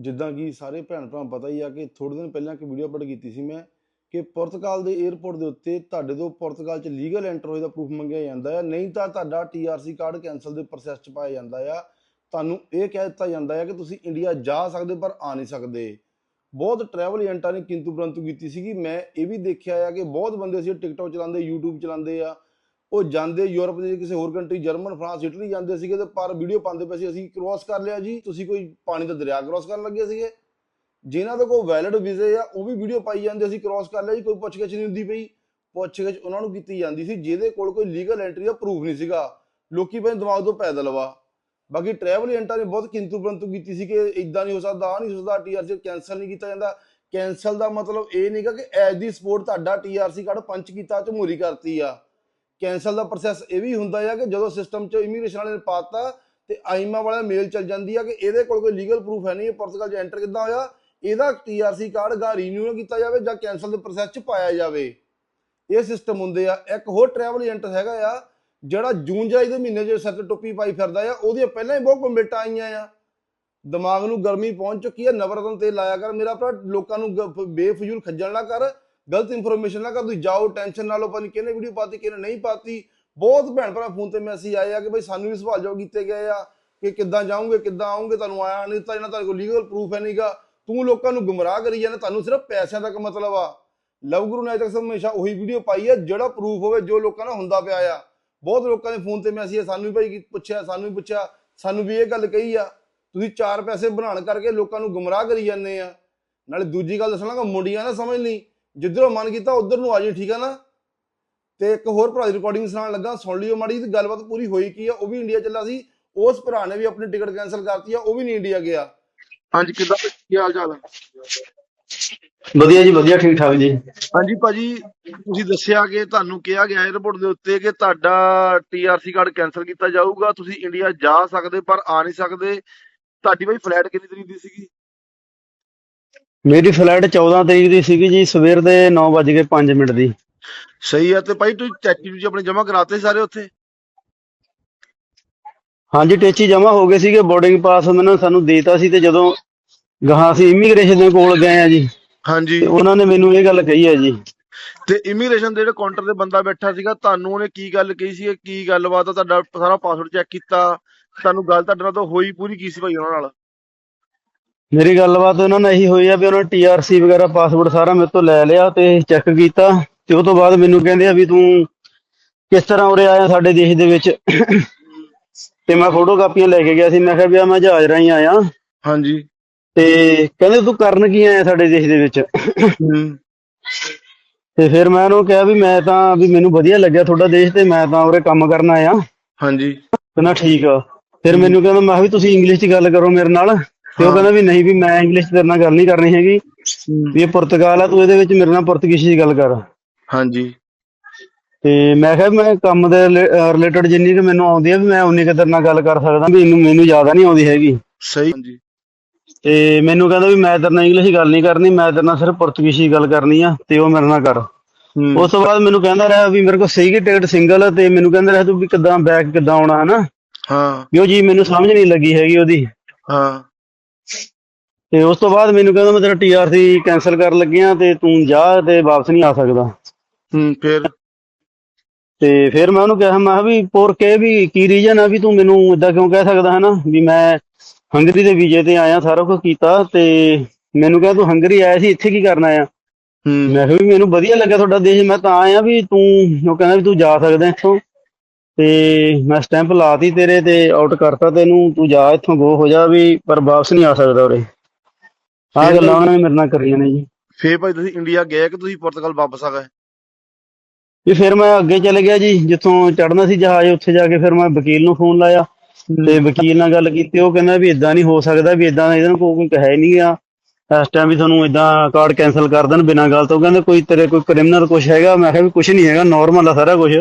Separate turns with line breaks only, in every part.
ਜਿੱਦਾਂ ਕਿ ਸਾਰੇ ਭੈਣ ਭਰਾ ਪਤਾ ਹੀ ਆ ਕਿ ਥੋੜੇ ਦਿਨ ਪਹਿਲਾਂ ਇੱਕ ਵੀਡੀਓ ਅਪਲੋਡ ਕੀਤੀ ਸੀ ਮੈਂ ਕਿ ਪੁਰਤਗਾਲ ਦੇ 에ਅਰਪੋਰਟ ਦੇ ਉੱਤੇ ਤੁਹਾਡੇ ਤੋਂ ਪੁਰਤਗਾਲ 'ਚ ਲੀਗਲ ਐਂਟਰ ਹੋਏ ਦਾ ਪ੍ਰੂਫ ਮੰਗਿਆ ਜਾਂਦਾ ਆ, ਨਹੀਂ ਤਾਂ ਤੁਹਾਡਾ ਟੀਆਰਸੀ ਕਾਰਡ ਕੈਨਸਲ ਦੇ ਪ੍ਰੋਸੈਸ 'ਚ ਪਾਇਆ ਜਾਂਦਾ ਆ। ਤੁਹਾਨੂੰ ਇਹ ਕਹਿ ਦਿੱਤਾ ਜਾਂਦਾ ਆ ਕਿ ਤੁਸੀਂ ਇੰਡੀਆ ਜਾ ਸਕਦੇ ਪਰ ਆ ਨਹੀਂ ਸਕਦੇ। ਬਹੁਤ ਟਰੈਵਲ ਏਜੰਟਾਂ ਨੇ ਕਿੰਤੂ ਪਰੰਤੂ ਕੀਤੀ ਸੀਗੀ। ਮੈਂ ਇਹ ਵੀ ਦੇਖਿਆ ਆ ਕਿ ਬਹੁਤ ਬੰਦੇ ਸੀ ਟਿਕਟੋਕ ਚਲਾਉਂਦੇ, YouTube ਚਲਾਉਂਦੇ ਆ। ਉਹ ਜਾਂਦੇ ਯੂਰਪ ਦੇ ਕਿਸੇ ਹੋਰ ਕੰਟਰੀ ਜਰਮਨ, ਫਰਾਂਸ, ਇਟਲੀ ਜਾਂਦੇ ਸੀਗੇ ਤੇ ਪਰ ਵੀਡੀਓ ਪਾਉਂਦੇ ਪਏ ਸੀ, ਅਸੀਂ ਕ੍ਰੋਸ ਕਰ ਲਿਆ ਜੀ। ਤੁਸੀਂ ਕੋਈ ਪਾਣੀ ਦਾ ਦਰਿਆ ਕ੍ਰੋਸ ਕਰਨ ਲੱਗੇ ਸੀਗੇ। ਜਿਨ੍ਹਾਂ ਦੇ ਕੋਲ ਵੈਲਿਡ ਵੀਜ਼ੇ ਆ, ਉਹ ਵੀ ਵੀਡੀਓ ਪਾਈ ਜਾਂਦੇ, ਅਸੀਂ ਕ੍ਰੋਸ ਕਰ ਲਿਆ ਜੀ, ਕੋਈ ਪੁੱਛਗਿੱਛ ਨਹੀਂ ਹੁੰਦੀ ਪਈ। ਪੁੱਛਗਿੱਛ ਉਹਨਾਂ ਨੂੰ ਕੀਤੀ ਜਾਂਦੀ ਸੀ, ਜਿਹਦੇ ਕੋਲ ਕੋਈ ਲੀਗਲ ਐਂਟਰੀ ਦਾ ਪ੍ਰੂਫ ਨਹੀਂ ਸੀਗਾ। ਲੋਕੀ ਭਾਵੇਂ ਦਿਮਾਗ ਤੋਂ ਪੈਦਲ ਵਾ। ਬਾਕੀ ਟਰੈਵਲ ਏਜੰਟਾਂ ਨੇ ਬਹੁਤ ਕਿੰਤੂ ਪਰੰਤੂ ਕੀਤੀ ਸੀ ਕਿ ਇਦਾਂ ਨਹੀਂ ਹੋ ਸਕਦਾ ਆ ਨਹੀਂ ਹੋ ਸਕਦਾ ਟੀਆਰਸੀ ਕੈਨਸਲ ਨਹੀਂ ਕੀਤਾ ਜਾਂਦਾ। ਕੈਨਸਲ ਦਾ ਮਤਲਬ ਇਹ ਨਹੀਂਗਾ ਕਿ ਐਜ ਦੀ ਸਪੋਰਟ ਤੁਹਾਡਾ ਟੀਆਰਸੀ ਕਾਰਡ ਪੰਚ ਕੀਤਾ, ਝਮੂਰੀ ਕਰਤੀ ਆ। ਕੈਨਸਲ ਦਾ ਪ੍ਰੋਸੈਸ ਇਹ ਵੀ ਹੁੰਦਾ ਆ ਕਿ ਜਦੋਂ ਸਿਸਟਮ 'ਚ ਇਮੀਗ੍ਰੇਸ਼ਨ ਵਾਲੇ ਨੇ ਪਾਤਾ ਤੇ ਆਈਮਾ ਵਾਲਾ ਮੇਲ ਚੱਲ ਜਾਂਦੀ ਆ ਕਿ ਇਹਦੇ ਕੋਲ ਕੋਈ ਲੀਗਲ ਪ੍ਰੂਫ ਹੈ ਨਹੀਂ, ਇਹ ਪੁਰਤਗਾਲ 'ਚ ਐਂਟਰ ਕਿੱਦਾਂ ਹੋਇਆ? ਇਹਦਾ ਟੀਆਰਸੀ ਕਾਰਡ ਗਾ ਰੀਨਿਊ ਕੀਤਾ ਜਾਵੇ ਜਾਂ ਕੈਨਸਲ ਦੇ ਪ੍ਰੋਸੈਸ 'ਚ ਪਾਇਆ ਜਾਵੇ। ਇਹ ਸਿਸਟਮ ਹੁੰਦੇ ਆ। ਇੱਕ ਹੋਰ ਟਰੈਵਲ ਏਜੰਟ ਹੈਗਾ ਆ, ਜਿਹੜਾ ਜੂਨ ਜੁਲਾਈ ਦੇ ਮਹੀਨੇ 'ਚ ਸਿਰ ਟੋਪੀ ਪਾਈ ਫਿਰਦਾ ਆ, ਉਹਦੀਆਂ ਪਹਿਲਾਂ ਹੀ ਬਹੁਤ ਕੰਪਲੇਂਟਾਂ ਆਈਆਂ ਆ। ਦਿਮਾਗ ਨੂੰ ਗਰਮੀ ਪਹੁੰਚ ਚੁੱਕੀ ਆ, ਨਵਰਤਨ ਤੇਲ ਲਾਇਆ ਕਰ, ਮੇਰਾ ਭਰਾ, ਲੋਕਾਂ ਨੂੰ ਬੇਫਜ਼ੂਲ ਖੱਜਲ ਨਾ ਕਰ। ਗਲਤ ਇਨਫੋਰਮੇਸ਼ਨ ਨਾ ਕਰ, ਤੁਸੀਂ ਜਾਓ ਟੈਨਸ਼ਨ ਨਾ ਲਓ, ਪਤਾ ਨਹੀਂ ਕਿਹਨੇ ਵੀਡੀਓ ਪਾਤੀ, ਕਿਹਨੇ ਨਹੀਂ ਪਾਤੀ। ਬਹੁਤ ਭੈਣ ਭਰਾ ਫੋਨ ਤੇ ਮੈਸੇਜ ਆਏ ਆ ਕਿ ਬਈ ਸਾਨੂੰ ਵੀ ਸਵਾਲ ਜਵਾਬ ਕੀਤੇ ਗਏ ਆ ਕਿ ਕਿੱਦਾਂ ਜਾਓਗੇ, ਕਿੱਦਾਂ ਆਉਂਗੇ ਤੁਹਾਨੂੰ ਆਇਆ ਨਹੀਂ ਤਾਂ ਇਹਨਾਂ ਤੁਹਾਡੇ ਕੋਲ ਲੀਗਲ ਪ੍ਰੂਫ ਹੈ ਨਹੀਂਗਾ ਤੂੰ ਲੋਕਾਂ ਨੂੰ ਗੁੰਮਰਾਹ ਕਰੀ ਜਾਂਦਾ, ਤੁਹਾਨੂੰ ਸਿਰਫ ਪੈਸਿਆਂ ਤੱਕ ਮਤਲਬ ਆ। ਲਵ ਗੁਰੂ ਨੇ ਅਜੇ ਤੱਕ ਹਮੇਸ਼ਾ ਉਹੀ ਵੀਡੀਓ ਪਾਈ ਹੈ ਜਿਹੜਾ ਪ੍ਰੂਫ ਹੋਵੇ, ਜੋ ਲੋਕਾਂ ਨਾਲ ਹੁੰਦਾ ਪਿਆ ਆ। ਬਹੁਤ ਲੋਕਾਂ ਨੇ ਫੋਨ ਤੇ ਮੈਸੇਜ ਸਾਨੂੰ ਵੀ ਭਾਈ ਪੁੱਛਿਆ, ਸਾਨੂੰ ਵੀ ਪੁੱਛਿਆ, ਸਾਨੂੰ ਵੀ ਇਹ ਗੱਲ ਕਹੀ ਆ। ਤੁਸੀਂ ਚਾਰ ਪੈਸੇ ਬਣਾਉਣ ਕਰਕੇ ਲੋਕਾਂ ਨੂੰ ਗੁੰਮਰਾਹ ਕਰੀ ਜਾਂਦੇ ਆ। ਨਾਲੇ ਦੂਜੀ ਗੱਲ ਦੱਸਣਾ ਕਿ ਮੁੰਡੀਆਂ ਨਾ ਸਮਝ ਲਈ ਜਿੱਧਰੋਂ ਮਨ ਕੀਤਾ ਉਧਰ ਨੂੰ ਆ ਜੀ ਠੀਕ ਆ ਨਾ? ਤੇ ਇੱਕ ਹੋਰ ਭਰਾ ਦੀ ਰਿਕਾਰਡਿੰਗ ਸੁਣਾਉਣ ਲੱਗਾ ਸੁਣ ਲਿਓ ਮਾੜੀ ਤੇ ਗੱਲਬਾਤ ਪੂਰੀ ਹੋਈ ਕੀ ਆ ਉਹ ਵੀ ਇੰਡੀਆ ਚੱਲਾ ਸੀ ਉਸ ਭਰਾ ਨੇ ਵੀ ਆਪਣੀ ਟਿਕਟ ਕੈਨਸਲ ਕਰਤੀ ਆ ਉਹ ਵੀ ਨਹੀਂ ਇੰਡੀਆ ਗਿਆ।
ਹਾਂਜੀ ਕਿੱਦਾਂ ਕੀ ਹਾਲ ਚਾਲ ਹੈ
ਵਧੀਆ ਜੀ ਵਧੀਆ ਠੀਕ ਠਾਕ ਜੀ।
ਹਾਂਜੀ ਭਾਜੀ ਤੁਸੀਂ ਦੱਸਿਆ ਕਿ ਤੁਹਾਨੂੰ ਕਿਹਾ ਗਿਆ 에어ਪੋਰਟ ਦੇ ਉੱਤੇ ਕਿ ਤੁਹਾਡਾ ਟੀਆਰਸੀ ਕਾਰਡ ਕੈਨਸਲ ਕੀਤਾ ਜਾਊਗਾ ਤੁਸੀਂ ਇੰਡੀਆ ਜਾ ਸਕਦੇ ਪਰ ਆ ਨਹੀਂ ਸਕਦੇ। ਤੁਹਾਡੀ ਭਾਈ ਫਲਾਈਟ ਕਿੰਨੀ ਤਰੀਕ ਦੀ ਸੀਗੀ?
ਮੇਰੀ ਫਲਾਈਟ 14 ਤਰੀਕ ਦੀ ਸੀਗੀ ਜੀ ਸਵੇਰ ਦੇ 9:05 ਮਿੰਟ ਦੀ।
ਸਹੀ ਹੈ ਤੇ ਭਾਈ ਤੁਸੀਂ ਚੈਕੀ ਤੁਸੀਂ ਆਪਣੇ ਜਮ੍ਹਾਂ ਕਰਾਤੇ ਸਾਰੇ ਉੱਥੇ?
ਹਾਂਜੀ ਟੇਚੀ ਜਮਾ ਹੋ ਗਏ ਸੀਗੇ ਬੋਰਡਿੰਗ ਪਾਸ ਮੈਨੂੰ ਸਾਨੂੰ ਦੇਤਾ ਸੀ ਤੇ ਜਦੋਂ ਗਾਹਾਂ ਅਸੀਂ ਇਮੀਗ੍ਰੇਸ਼ਨ ਦੇ ਕੋਲ ਗਏ ਆ ਜੀ
ਹਾਂਜੀ।
ਤੇ ਉਹਨਾਂ ਨੇ ਮੈਨੂੰ ਇਹ ਗੱਲ ਕਹੀ ਹੈ ਜੀ।
ਤੇ ਇਮੀਗ੍ਰੇਸ਼ਨ ਦੇ ਜਿਹੜੇ ਕਾਊਂਟਰ ਤੇ ਬੰਦਾ ਬੈਠਾ ਸੀਗਾ ਤੁਹਾਨੂੰ ਉਹਨੇ ਕੀ ਗੱਲ ਕਹੀ ਸੀ ਕੀ ਗੱਲਬਾਤ ਆ ਤੁਹਾਡਾ ਸਾਰਾ ਪਾਸਵਰਡ ਚੈੱਕ ਕੀਤਾ ਤੁਹਾਨੂੰ ਗੱਲ ਤੁਹਾਡੇ ਨਾਲ ਤਾਂ ਹੋਈ ਪੂਰੀ ਕੀ ਸੀ ਭਾਈ ਉਹਨਾਂ ਨਾਲ?
ਮੇਰੀ ਗੱਲਬਾਤ ਉਹਨਾਂ ਨਾਲ ਇਹੀ ਹੋਈ ਆ ਵੀ ਉਹਨਾਂ ਨੇ ਟੀਆਰਸੀ ਵਗੈਰਾ ਪਾਸਵਰਡ ਸਾਰਾ ਮੇਰੇ ਤੋਂ ਲੈ ਲਿਆ ਤੇ ਚੈੱਕ ਕੀਤਾ ਤੇ ਉਹ ਤੋਂ ਬਾਅਦ ਮੈਨੂੰ ਕਹਿੰਦੇ ਆ ਵੀ ਤੂੰ ਕਿਸ ਤਰ੍ਹਾਂ ਉਰੇ ਆਇਆ ਸਾਡੇ ਦੇਸ਼ ਦੇ ਵਿੱਚ? ਤੇ ਮੈਂ ਫੋਟੋ ਕਾਪੀਆਂ ਲੈ ਕੇ ਗਿਆ ਸੀ। ਮੈਂ ਕਿਹਾ ਵੀ ਆ ਮੈਂ ਜਹਾਜ਼ ਰਾਹੀਂ ਆਇਆ।
ਹਾਂਜੀ।
ਤੇ ਕਹਿੰਦੇ ਤੂੰ ਕਰਨ ਕੀ ਆਇਆ ਸਾਡੇ ਦੇਸ਼ ਦੇ ਵਿੱਚ? ਤੇ ਫਿਰ ਮੈਂ ਉਹਨੂੰ ਕਿਹਾ ਵੀ ਮੈਂ ਤਾਂ ਵੀ ਮੈਨੂੰ ਵਧੀਆ ਲੱਗਿਆ ਤੁਹਾਡਾ ਦੇਸ਼ ਤੇ ਮੈਂ ਤਾਂ ਉਰੇ ਕੰਮ ਕਰਨ ਆਇਆ।
ਹਾਂਜੀ।
ਕਹਿੰਦਾ ਠੀਕ ਆ। ਫਿਰ ਮੈਨੂੰ ਕਹਿੰਦਾ ਮੈਂ ਵੀ ਤੁਸੀਂ ਇੰਗਲਿਸ਼ 'ਚ ਗੱਲ ਕਰੋ ਮੇਰੇ ਨਾਲ। ਤੇ ਉਹ
ਹਾਂ।
ਕਹਿੰਦਾ ਵੀ ਨਹੀਂ ਵੀ ਮੈਂ ਇੰਗਲਿਸ਼ ਤੇਰੇ ਨਾਲ ਗੱਲ ਨਹੀਂ ਕਰਨੀ ਹੈਗੀ। ਵੀ ਇਹ ਪੁਰਤਗਾਲ ਆ ਤੂੰ ਇਹਦੇ ਵਿੱਚ ਮੇਰੇ ਨਾਲ ਪੁਰਤਗੀਜ਼ੀ 'ਚ ਗੱਲ ਕਰ।
ਹਾਂਜੀ।
ਤੇ ਮੈਂ ਕਿਹਾ ਮੈਂ ਕੰਮ ਦੇ ਰਿਲੇਟਡ ਜਿੰਨੀ ਕਿ ਮੈਨੂੰ ਆਉਂਦੀ ਆ ਵੀ ਮੈਂ ਉਨੀ ਕੁ ਤੇਰੇ ਨਾਲ ਗੱਲ ਕਰ ਸਕਦਾ ਵੀ ਇਹਨੂੰ ਮੈਨੂੰ ਜ਼ਿਆਦਾ ਨਹੀਂ ਆਉਂਦੀ ਹੈਗੀ।
ਸਹੀ। ਹਾਂਜੀ।
ਤੇ ਮੈਨੂੰ ਕਹਿੰਦਾ ਵੀ ਮੈਂ ਤੇਰੇ ਨਾਲ ਇੰਗਲਿਸ਼ ਗੱਲ ਨਹੀਂ ਕਰਨੀ ਮੈਂ ਤੇਰੇ ਨਾਲ ਸਿਰਫ ਪੁਰਤਗੀਜ਼ੀ 'ਚ ਗੱਲ ਕਰਨੀ ਆ ਤੇ ਉਹ ਮੇਰੇ ਨਾਲ ਕਰ।
ਹੂੰ।
ਉਸ ਤੋਂ ਬਾਅਦ ਮੈਨੂੰ ਕਹਿੰਦਾ ਰਿਹਾ ਵੀ ਮੇਰੇ ਕੋਲ ਸੀਗੀ ਟਿਕਟ ਸਿੰਗਲ ਤੇ ਮੈਨੂੰ ਕਹਿੰਦਾ ਰਿਹਾ ਤੂੰ ਵੀ ਕਿੱਦਾਂ ਬੈਕ ਕਿੱਦਾਂ ਆਉਣਾ ਹਨਾ?
ਹਾਂ।
ਵੀ ਉਹ ਜੀ ਮੈਨੂੰ ਸਮਝ ਨਹੀਂ ਲੱਗੀ ਹੈਗੀ ਉਹਦੀ।
ਹਾਂ।
ਤੇ ਉਸ ਤੋਂ ਬਾਅਦ ਮੈਨੂੰ ਕਹਿੰਦਾ ਮੈਂ ਤੇਰਾ ਟੀਆਰਸੀ ਕੈਨਸਲ ਕਰਨ ਲੱਗਿਆ ਤੇ ਤੂੰ ਜਾ ਤੇ ਵਾਪਸ ਨਹੀਂ ਆ ਸਕਦਾ।
ਹੂੰ ਫਿਰ?
ਤੇ ਫਿਰ ਮੈਂ ਉਹਨੂੰ ਕਿਹਾ ਮੈਂ ਕਿਹਾ ਵੀ ਪੋਰ ਕੇ ਵੀ ਕੀ ਰੀਜਨ ਆ ਵੀ ਤੂੰ ਮੈਨੂੰ ਇਦਾਂ ਕਿਉਂ ਕਹਿ ਸਕਦਾ ਹੈ ਨਾ? ਵੀ ਮੈਂ ਹੰਗਰੀ ਦੇ ਵੀਜ਼ੇ ਤੇ ਆਇਆ ਸਾਰਾ ਕੁਝ ਕੀਤਾ ਤੇ ਮੈਨੂੰ ਕਹਿੰਦਾ ਤੂੰ ਹੰਗਰੀ ਆਇਆ ਸੀ ਇੱਥੇ ਕੀ ਕਰਨ ਆਇਆ?
ਹੂੰ।
ਮੈਂ ਕਿਹਾ ਵੀ ਮੈਨੂੰ ਵਧੀਆ ਲੱਗਿਆ ਤੁਹਾਡਾ ਦੇਸ਼ ਮੈਂ ਤਾਂ ਆਇਆ ਵੀ ਤੂੰ ਉਹ ਕਹਿੰਦਾ ਵੀ ਤੂੰ ਜਾ ਸਕਦਾ ਇੱਥੋਂ। ਤੇ ਮੈਂ ਸਟੈਂਪ ਲਾਤੀ ਤੇਰੇ ਤੇ ਆਊਟ ਕਰਤਾ ਤੈਨੂੰ ਤੂੰ ਜਾ ਇੱਥੋਂ ਗੋ ਹੋ ਜਾ ਵੀ ਪਰ ਵਾਪਸ ਨਹੀਂ ਆ ਸਕਦਾ ਉਰੇ। ਆਹ ਗੱਲਾਂ ਉਹਨਾਂ ਨੇ ਮੇਰੇ ਨਾਲ ਕਰੀਆਂ ਨੇ ਜੀ।
ਫੇਰ ਭਾਈ ਤੁਸੀਂ ਇੰਡੀਆ ਗਏ ਕਿ ਤੁਸੀਂ ਪੁਰਤਗਾਲ ਵਾਪਸ ਆ ਗਏ?
ਵੀ ਫਿਰ ਮੈਂ ਅੱਗੇ ਚਲੇ ਗਿਆ ਜੀ ਜਿੱਥੋਂ ਚੜਨਾ ਸੀ ਜਹਾਜ਼ ਉੱਥੇ ਜਾ ਕੇ ਫਿਰ ਮੈਂ ਵਕੀਲ ਨੂੰ ਫੋਨ ਲਾਇਆ ਤੇ ਵਕੀਲ ਨਾਲ ਗੱਲ ਕੀਤੀ ਉਹ ਕਹਿੰਦਾ ਵੀ ਇਦਾਂ ਨਹੀਂ ਹੋ ਸਕਦਾ ਵੀ ਇਦਾਂ ਇਹਦੇ ਨਾਲ ਕੋਈ ਹੈ ਨਹੀਂ ਆ। ਇਸ ਟਾਈਮ ਵੀ ਤੁਹਾਨੂੰ ਇਦਾਂ ਕਾਰਡ ਕੈਨਸਲ ਕਰ ਦੇਣ ਬਿਨਾਂ ਗੱਲ ਤੋਂ। ਕਹਿੰਦੇ ਕੋਈ ਤੇਰੇ ਕੋਈ ਕ੍ਰਿਮੀਨਲ ਕੁਝ ਹੈਗਾ? ਮੈਂ ਕਿਹਾ ਵੀ ਕੁਝ ਨਹੀਂ ਹੈਗਾ ਨਾਰਮਲ ਆ ਸਾਰਾ ਕੁਝ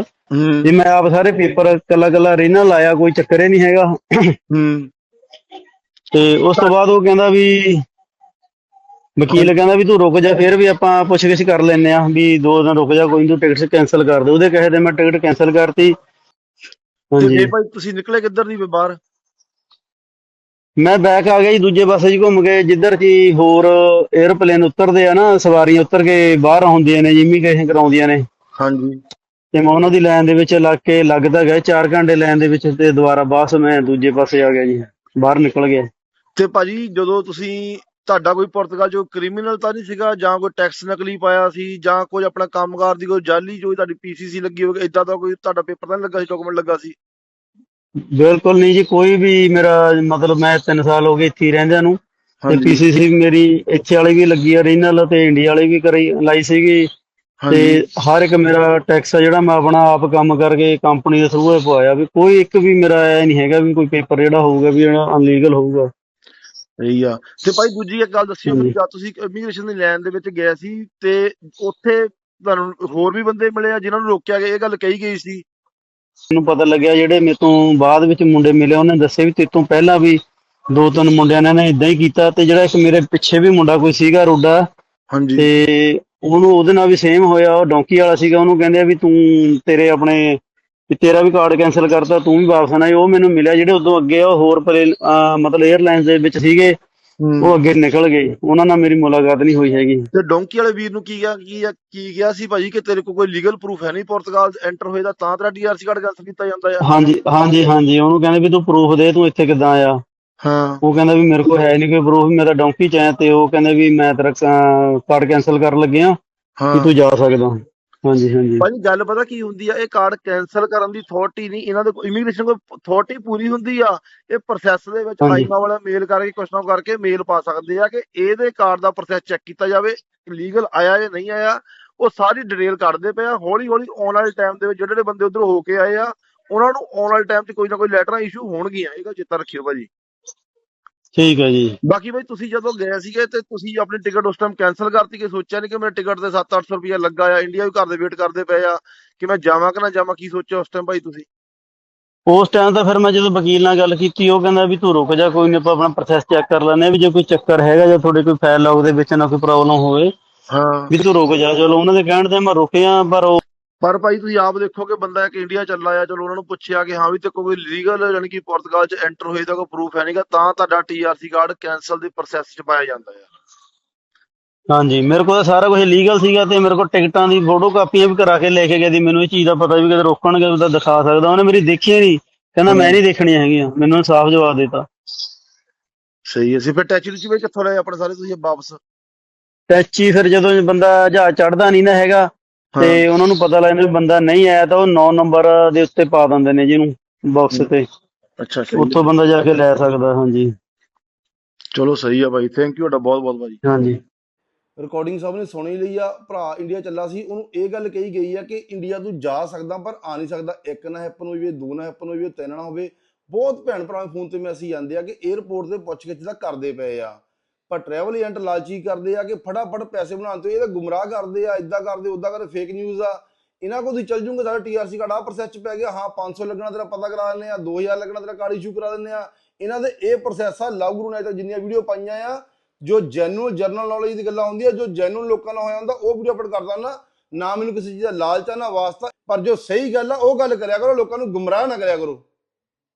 ਜੀ ਮੈਂ ਆਪ ਸਾਰੇ ਪੇਪਰ ਕੱਲਾ ਕੱਲਾ ਰੀਨਾ ਲਾਇਆ ਕੋਈ ਚੱਕਰ ਹੀ ਨਹੀਂ ਹੈਗਾ। ਤੇ ਉਸ ਤੋਂ ਬਾਅਦ ਉਹ ਕਹਿੰਦਾ ਵੀ ਵਕੀਲ ਕਹਿੰਦਾ ਵੀ ਤੂੰ ਰੁਕ ਜਾ ਫਿਰ ਵੀ ਆਪਾਂ ਪੁੱਛਗਿੱਛ ਕਰ ਲੈਨੇ ਆ ਵੀ ਦੋ ਦਿਨ ਰੁਕ ਜਾ ਕੋਈ ਨੀ ਤੂੰ ਟਿਕਟ ਕੈਨਸਲ ਕਰ ਦੇ। ਉਹਦੇ ਕਹੇ ਤੇ ਮੈਂ ਟਿਕਟ ਕੈਨਸਲ ਕਰਤੀ।
ਤੇ
ਹਾਂਜੀ।
ਫੇਰ ਭਾਈ ਤੁਸੀਂ ਨਿਕਲੇ ਕਿੱਧਰ ਦੀ ਬਾਹਰ?
ਮੈਂ ਬੈਕ ਆ ਗਿਆ ਜੀ ਦੂਜੇ ਪਾਸੇ ਜੀ ਘੁੰਮ ਕੇ ਜਿੱਧਰ ਕੀ ਹੋਰ 에ਅਰਪਲੇਨ ਉਤਰਦੇ ਆ ਨਾ ਸਵਾਰੀਆਂ ਉਤਰ ਕੇ ਬਾਹਰ ਆਉਂਦੀਆਂ ਨੇ ਇਮੀਗ੍ਰੇਸ਼ਨ ਕਰਾਉਂਦੀਆਂ ਨੇ।
ਹਾਂਜੀ।
ਤੇ ਮੈਂ ਉਹਨਾਂ ਦੀ ਲਾਈਨ ਦੇ ਵਿੱਚ ਲੱਗ ਕੇ ਲੱਗਦਾ ਗਿਆ 4 ਘੰਟੇ ਲਾਈਨ ਦੇ ਵਿੱਚ ਤੇ ਦੁਬਾਰਾ ਵਾਪਸ ਮੈਂ ਦੂਜੇ ਪਾਸੇ ਆ ਗਿਆ ਜੀ ਬਾਹਰ ਨਿਕਲ ਗਿਆ।
ਤੇ ਭਾਜੀ ਜਦੋਂ ਤੁਸੀਂ ਤੁਹਾਡਾ ਕੋਈ ਪੁਰਤਗਾਲ ਚ ਕ੍ਰਿਮੀਨਲ ਤਾਂ ਨਹੀਂ ਸੀਗਾ ਜਾਂ ਕੋਈ ਟੈਕਸ ਨਕਲੀ ਪਾਇਆ ਸੀ ਜਾਂ ਕੋਈ ਆਪਣਾ ਕੰਮਕਾਰ ਦੀ ਕੋਈ ਜਾਲੀ ਜੋ ਤੁਹਾਡੀ ਪੀਸੀਸੀ ਲੱਗੀ ਹੋਵੇ ਇਦਾਂ ਦਾ ਕੋਈ ਤੁਹਾਡਾ ਪੇਪਰ ਤਾਂ ਨਹੀਂ ਲੱਗਾ ਸੀ ਡਾਕੂਮੈਂਟ ਲੱਗਾ ਸੀ?
ਬਿਲਕੁਲ ਨਹੀਂ ਜੀ ਕੋਈ ਵੀ ਮੇਰਾ ਮਤਲਬ ਮੈਂ 3 ਸਾਲ ਹੋ ਗਏ ਇੱਥੇ ਰਹਿੰਦਿਆਂ ਨੂੰ ਤੇ ਪੀਸੀਸੀ ਮੇਰੀ ਇੱਥੇ ਵਾਲੀ ਵੀ ਲੱਗੀ ਆ ਰੀਨਲ ਤੇ ਇੰਡੀਆ ਵਾਲੀ ਵੀ ਕਰੀ ਲਾਈ ਸੀਗੀ। ਤੇ ਹਰ ਇੱਕ ਮੇਰਾ ਟੈਕਸ ਆ ਜਿਹੜਾ ਮੈਂ ਆਪਣਾ ਆਪ ਕੰਮ ਕਰਕੇ ਕੰਪਨੀ ਦੇ ਥਰੂ ਪਵਾਇਆ ਵੀ ਕੋਈ ਇੱਕ ਵੀ ਮੇਰਾ ਇਹ ਨਹੀਂ ਹੈਗਾ ਵੀ ਕੋਈ ਪੇਪਰ ਜਿਹੜਾ ਹੋਊਗਾ ਵੀ ਅਨਲੀਗਲ ਹੋਊਗਾ।
ਸਹੀ ਆ। ਤੇ ਭਾਈ ਦੂਜੀ ਇੱਕ ਗੱਲ ਦੱਸਿਓ ਮੈਨੂੰ। ਜਦ ਤੁਸੀਂ ਇਮੀਗ੍ਰੇਸ਼ਨ ਦੀ ਲਾਈਨ ਦੇ ਵਿੱਚ ਗਏ ਸੀ ਤੇ ਉੱਥੇ ਤੁਹਾਨੂੰ ਹੋਰ ਵੀ ਬੰਦੇ ਮਿਲੇ ਆ ਜਿਨ੍ਹਾਂ ਨੂੰ ਰੋਕਿਆ ਗਿਆ? ਇਹ ਗੱਲ ਕਹੀ ਗਈ ਸੀ।
ਮੈਨੂੰ ਪਤਾ ਲੱਗਿਆ ਜਿਹੜੇ ਮੇਰੇ ਤੋਂ ਬਾਅਦ ਵਿੱਚ ਮੁੰਡੇ ਮਿਲੇ ਉਹਨੇ ਦੱਸਿਆ ਵੀ ਤੇਰੇ ਤੋਂ ਪਹਿਲਾਂ ਵੀ ਦੋ ਤਿੰਨ ਮੁੰਡਿਆਂ ਨੇ ਨਾ ਇਦਾਂ ਹੀ ਕੀਤਾ ਤੇ ਜਿਹੜਾ ਇੱਕ ਮੇਰੇ ਪਿੱਛੇ ਵੀ ਮੁੰਡਾ ਕੋਈ ਸੀਗਾ ਰੋਡਾ
ਹਾਂਜੀ।
ਤੇ ਉਹਨੂੰ ਉਹਦੇ ਨਾਲ ਵੀ ਸੇਮ ਹੋਇਆ ਉਹ ਡੌਂਕੀ ਵਾਲਾ ਸੀਗਾ ਉਹਨੂੰ ਕਹਿੰਦੇ ਆ ਵੀ ਤੂੰ ਤੇਰੇ ਆਪਣੇ ਵੀ ਤੇਰਾ ਵੀ ਕਾਰਡ ਕੈਨਸਲ ਕਰਤਾ ਤੂੰ ਵੀ ਵਾਪਸ ਨਾ ਆਈ। ਉਹ ਮੈਨੂੰ ਮਿਲਿਆ ਜਿਹੜੇ ਉਦੋਂ ਅੱਗੇ ਆ ਉਹ ਹੋਰ ਅਹ ਮਤਲਬ 에ਅਰਲਾਈਨਸ ਦੇ ਵਿੱਚ ਸੀਗੇ ਉਹ ਅੱਗੇ ਨਿਕਲ ਗਏ। ਉਹਨਾਂ ਨਾਲ ਮੇਰੀ ਮੁਲਾਕਾਤ ਨਹੀਂ ਹੋਈ ਹੈਗੀ।
ਤੇ ਡੋਂਕੀ ਵਾਲੇ ਵੀਰ ਨੂੰ ਕੀ ਗਿਆ ਕੀ ਆ- ਕੀ ਗਿਆ ਸੀ ਭਾਜੀ ਕਿ ਤੇਰੇ ਕੋਲ ਕੋਈ ਲੀਗਲ ਪ੍ਰੂਫ ਹੈ ਨਹੀਂ? ਪੁਰਤਗਾਲ ਐਂਟਰ ਹੋਏ ਦਾ ਤਾਂ ਤੇਰਾ ਡੀਆਰਸੀ ਕਾਰਡ ਕੈਨਸਲ ਕੀਤਾ ਜਾਂਦਾ ਆ।
ਹਾਂਜੀ ਹਾਂਜੀ ਹਾਂਜੀ। ਉਹਨੂੰ ਕਹਿੰਦੇ ਵੀ ਤੂੰ ਪ੍ਰੂਫ ਦੇ ਤੂੰ ਇੱਥੇ ਕਿੱਦਾਂ ਆਇਆ
ਹਾਂ।
ਉਹ ਕਹਿੰਦਾ ਵੀ ਮੇਰੇ ਕੋਲ ਹੈ ਨਹੀਂ ਕੋਈ ਪ੍ਰੂਫ ਮੈਂ ਤਾਂ ਡੌਂਕੀ ਚ ਆਇਆ ਤੇ ਉਹ ਕਹਿੰਦੇ ਵੀ ਮੈਂ ਤੇਰਾ ਕਾਰਡ ਕੈਨਸਲ ਕਰਨ ਲੱਗਿਆ
ਹਾਂ।
ਤੂੰ ਜਾ ਸਕਦਾ। ਹਾਂਜੀ ਹਾਂਜੀ।
ਭਾਜੀ ਗੱਲ ਪਤਾ ਕੀ ਹੁੰਦੀ ਆ? ਇਹ ਕਾਰਡ ਕੈਨਸਲ ਕਰਨ ਦੀ ਅਥਾਰਟੀ ਨਹੀਂ ਇਹਨਾਂ ਦੇ ਇਮੀਗ੍ਰੇਸ਼ਨ ਕੋਲ ਅਥਾਰਟੀ ਪੂਰੀ ਹੁੰਦੀ ਆ। ਇਹ ਪ੍ਰੋਸੈਸ ਦੇ ਵਿੱਚ। ਆਈਮਾ ਵਾਲਾ ਮੇਲ ਕਰਕੇ ਕੁਐਸਚਨ ਕਰਕੇ ਮੇਲ ਪਾ ਸਕਦੇ ਆ ਕਿ ਇਹਦੇ ਕਾਰਡ ਦਾ ਪ੍ਰੋਸੈਸ ਚੈੱਕ ਕੀਤਾ ਜਾਵੇ ਲੀਗਲ ਆਇਆ ਜਾਂ ਨਹੀਂ ਆਇਆ। ਉਹ ਸਾਰੀ ਡਿਟੇਲ ਕੱਢਦੇ ਪਏ ਆ। ਹੌਲੀ ਹੌਲੀ ਆਉਣ ਵਾਲੇ ਟਾਈਮ ਦੇ ਵਿੱਚ ਜਿਹੜੇ ਜਿਹੜੇ ਬੰਦੇ ਉਧਰ ਹੋ ਕੇ ਆਏ ਆ ਉਹਨਾਂ ਨੂੰ ਆਉਣ ਵਾਲੇ ਟਾਈਮ 'ਚ ਕੋਈ ਨਾ ਕੋਈ ਲੈਟਰਾਂ ਇਸ਼ੂ ਹੋਣਗੀਆਂ। ਇਹਦਾ ਚਿੱਤਾ ਰੱਖਿਓ ਭਾਜੀ।
ਠੀਕ ਹੈ ਜੀ।
ਬਾਕੀ ਬਈ ਤੁਸੀਂ ਜਦੋਂ ਗਏ ਸੀਗੇ ਤੇ ਤੁਸੀਂ ਆਪਣੀ ਟਿਕਟ ਉਸ ਟਾਈਮ ਕੈਨਸਲ ਕਰਤੀ ਕਿ ਸੋਚਿਆ ਨਹੀਂ ਕਿ ਮੇਰਾ ਟਿਕਟ ਤੇ 7-800 ਰੁਪਇਆ ਲੱਗਾ ਆ ਇੰਡੀਆ ਵੀ ਘਰ ਦੇ ਵੇਟ ਕਰਦੇ ਪਏ ਆ ਕਿ ਮੈਂ ਜਾਵਾਂ ਕਿ ਨਾ ਜਾਵਾਂ ਕੀ ਸੋਚਿਆ ਉਸ ਟਾਈਮ ਭਾਈ ਤੁਸੀਂ?
ਉਸ ਟਾਈਮ ਤਾਂ ਫਿਰ ਮੈਂ ਜਦੋਂ ਵਕੀਲ ਨਾਲ ਗੱਲ ਕੀਤੀ ਉਹ ਕਹਿੰਦਾ ਵੀ ਤੂੰ ਰੁਕ ਜਾ ਕੋਈ ਨਹੀਂ ਆਪਾਂ ਆਪਣਾ ਪ੍ਰੋਸੈਸ ਚੈੱਕ ਕਰ ਹਾਂ ਵੀ ਜੇ ਕੋਈ ਚੱਕਰ ਹੈਗਾ ਜਾਂ ਤੁਹਾਡੇ ਕੋਈ ਫਾਈਲ ਲੌਗ ਦੇ ਵਿੱਚ ਨਾ ਕੋਈ ਪ੍ਰੋਬਲਮ ਹੋਵੇ
ਹਾਂ।
ਵੀ ਤੂੰ ਰੁਕ ਜਾ ਚਲੋ ਉਹਨਾਂ ਦੇ ਕਹਿਣ ਤੇ ਮੈਂ ਰੁਕਿਆ ਪਰ ਉਹ
ਪਰ ਭਾਈ ਤੁਸੀਂ ਆਪ ਦੇਖੋ ਕਿ ਬੰਦਾ ਇੱਕ ਇੰਡੀਆ ਚੱਲਾ ਆ ਚਲੋ ਉਹਨਾਂ ਨੂੰ ਪੁੱਛਿਆ ਕਿ ਹਾਂ ਵੀ ਤੇ ਕੋਈ ਲੀਗਲ ਯਾਨੀ ਕਿ ਪੁਰਤਗਾਲ 'ਚ ਐਂਟਰ ਹੋਏ ਦਾ ਕੋਈ ਪ੍ਰੂਫ ਹੈ ਨਹੀਂਗਾ ਤਾਂ ਤੁਹਾਡਾ ਟੀਆਰਸੀ ਕਾਰਡ ਕੈਨਸਲ ਦੇ ਪ੍ਰੋਸੈਸ 'ਚ ਪਾਇਆ ਜਾਂਦਾ ਆ।
ਹਾਂਜੀ ਮੇਰੇ ਕੋਲ ਸਾਰਾ ਕੁਝ ਲੀਗਲ ਸੀਗਾ ਤੇ ਮੇਰੇ ਕੋਲ ਟਿਕਟਾਂ ਦੀ ਫੋਟੋ ਕਾਪੀਆਂ ਵੀ ਕਰਾ ਕੇ ਲੈ ਕੇ ਗਿਆ ਦੀ ਮੈਨੂੰ ਇਹ ਚੀਜ਼ ਦਾ ਪਤਾ ਵੀ ਕਿਤੇ ਰੋਕਣਗੇ ਤਾਂ ਦਿਖਾ ਸਕਦਾ। ਉਹਨੇ ਮੇਰੀ ਦੇਖੀ ਨਹੀਂ ਕਹਿੰਦਾ ਮੈਂ ਨਹੀਂ ਦੇਖਣੀਆਂ ਹੈਗੀਆਂ ਮੈਨੂੰ ਸਾਫ਼ ਜਵਾਬ ਦਿੱਤਾ।
ਸਹੀ ਹੈ ਸੀ ਫਿਰ ਟੈਚੀ ਚ ਵੀ ਕਿੱਥੋਂ ਲਏ ਆਪਣੇ ਸਾਰੇ ਤੁਸੀਂ ਵਾਪਸ?
ਟੈਚੀ ਫਿਰ ਜਦੋਂ ਬੰਦਾ ਜਹਾਜ਼ ਚੜਦਾ ਨਹੀਂ ਨਾ ਹੈਗਾ ਤੇ ਉਹਨਾਂ ਨੂੰ ਪਤਾ ਲੱਗਦਾ ਬੰਦਾ ਨਹੀਂ ਆਇਆ ਤਾਂ ਉਹ 9 ਨੰਬਰ ਦੇ ਉੱਤੇ ਪਾ ਦਿੰਦੇ ਨੇ ਜਿਹਨੂੰ ਬਾਕਸ ਤੇ।
ਅੱਛਾ ਸਹੀ ਹੈ।
ਉੱਥੋਂ ਬੰਦਾ ਜਾ ਕੇ ਲੈ ਸਕਦਾ ਹਾਂਜੀ।
ਚਲੋ ਸਹੀ ਆ ਭਾਈ ਥੈਂਕ ਯੂ ਤੁਹਾਡਾ ਬਹੁਤ ਬਹੁਤ ਭਾਜੀ
ਹਾਂਜੀ।
ਰਿਕਾਰਡਿੰਗ ਸਭ ਨੇ ਸੁਣੀ ਲਈ ਆ ਭਰਾ ਇੰਡੀਆ ਚੱਲਾ ਸੀ ਉਹਨੂੰ ਇਹ ਗੱਲ ਕਹੀ ਗਈ ਆ ਕਿ ਇੰਡੀਆ ਤੂੰ ਜਾ ਸਕਦਾ ਪਰ ਆ ਨਹੀਂ ਸਕਦਾ ਇੱਕ ਨਾ ਹੈਪਨ ਹੋਵੇ ਦੋ ਨਾ ਹੈਪਨ ਹੋਵੇ ਤਿੰਨ ਨਾ ਹੋਵੇ। ਬਹੁਤ ਭੈਣ ਭਰਾ ਫੋਨ ਤੇ ਮੈਸੇਜ ਆਉਂਦੇ ਆ ਕਿ 에ਅਰਪੋਰਟ ਤੇ ਪੁੱਛ ਗਿੱਛ ਦਾ ਕਰਦੇ ਪਏ ਆ। ਪਰ ਟਰੈਵਲ ਏਜੰਟ ਲਾਲਚੀ ਕਰਦੇ ਆ ਕਿ ਫਟਾਫਟ ਪੈਸੇ ਬਣਾਉਣ ਤੋਂ ਇਹ ਤਾਂ ਗੁੰਮਰਾਹ ਕਰਦੇ ਆ ਇਦਾਂ ਕਰਦੇ ਉਦਾਂ ਕਰਦੇ ਫੇਕ ਨਿਊਜ਼ ਆ। ਇਹਨਾਂ ਕੋਲ ਤੁਸੀਂ ਚੱਲ ਜੂਗੇ ਸਾਡਾ ਟੀਆਰਸੀ ਕਾਰਡ ਆ ਪ੍ਰੋਸੈਸ ਚ ਪੈ ਗਿਆ। ਹਾਂ 500 ਲੱਗਣਾ ਤੇਰਾ ਪਤਾ ਕਰਾ ਦਿੰਦੇ ਆ 2000 ਲੱਗਣਾ ਤੇਰਾ ਕਾਰਡ ਇਸ਼ੂ ਕਰਾ ਦਿੰਦੇ ਆ। ਇਹਨਾਂ ਦੇ ਇਹ ਪ੍ਰੋਸੈਸ ਆ ਲਵ ਗੁਰੂ ਨੇ ਅੱਜ ਜਿੰਨੀਆਂ ਵੀਡੀਓ ਪਾਈਆਂ ਆ, ਜੋ ਜੈਨੂਅਲ ਜਰਨਲ ਨੌਲੇਜ ਦੀ ਗੱਲਾਂ ਹੁੰਦੀਆਂ, ਜੋ ਜੈਨੂਅਲ ਲੋਕਾਂ ਨਾਲ ਹੋਇਆ ਹੁੰਦਾ, ਉਹ ਵੀਡੀਓ ਅਪਲੋਡ ਕਰਦਾ ਨਾ ਨਾ ਮੈਨੂੰ ਕਿਸੇ ਚੀਜ਼ ਦਾ ਲਾਲਚ ਆ, ਨਾ ਵਾਸਤਾ। ਪਰ ਜੋ ਸਹੀ ਗੱਲ ਆ, ਉਹ ਗੱਲ ਕਰਿਆ ਕਰੋ, ਲੋਕਾਂ ਨੂੰ ਗੁੰਮਰਾਹ ਨਾ ਕਰਿਆ ਕਰੋ।